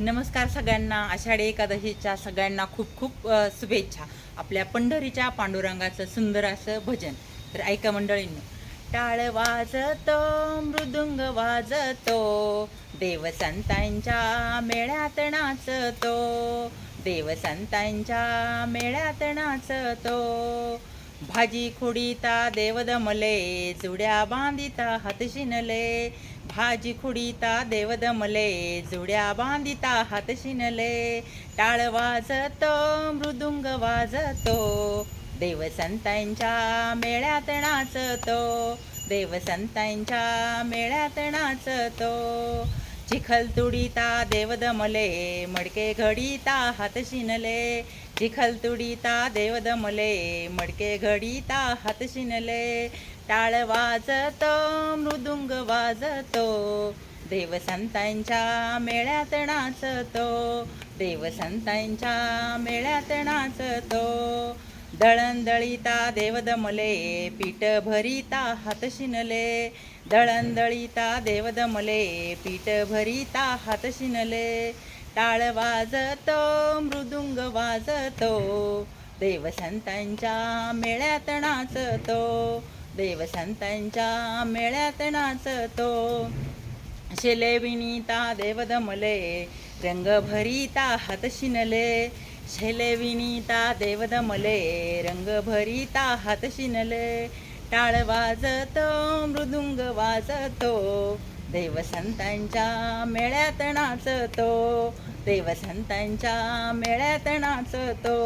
नमस्कार सगळ्यांना आषाढी एकादशीच्या सगळ्यांना खूप खूप शुभेच्छा. आपल्या पंढरीच्या पांडुरंगाचं सुंदर असं भजन. तर ऐका मंडळींनो टाळ वाजतो मृदुंग वाजतो देवसंतांच्या मेळ्यात नाचतो देवसंतांच्या मेळ्यात नाचतो भाजी खुडीता देवद मले जुड्या बांधिता हात शिनले भाजी खुडीता देवद मले जुड्या बांधिता हात शिनले टाळ वाजतो मृदुंग वाजतो. देवसंतांच्या मेळ्यात नाचतो. देवसंतांच्या मेळ्यात नाचतो. चिखल तुडीता देवदमले मडके घडीता हात शिनले. चिखल तुडीता देवदमले मडके घडीता हात शिनले. टाळ वाजतो मृदुंग वाजतो. देवसंतांच्या मेळ्यात नाचतो. देवसंतांच्या मेळ्यात नाचतो. दळण देवदमले पीठ भरिता हात शिनले दळण दळीता पीठ भरिता हात शिनले टाळ वाजतो मृदुंग वाजतो. देवसंतांच्या मेळ्यात नाचतो. देवसंतांच्या मेळ्यात नाचतो. शिले विनीता देवदमले रंग भरिता हात शिनले शेले देवदमले देव रंग भरिता हात शिनले टाळ वाजतो मृदुंग वाजतो देवसंतांच्या मेळ्यात नाचतो देवसंतांच्या मेळ्यात नाचतो.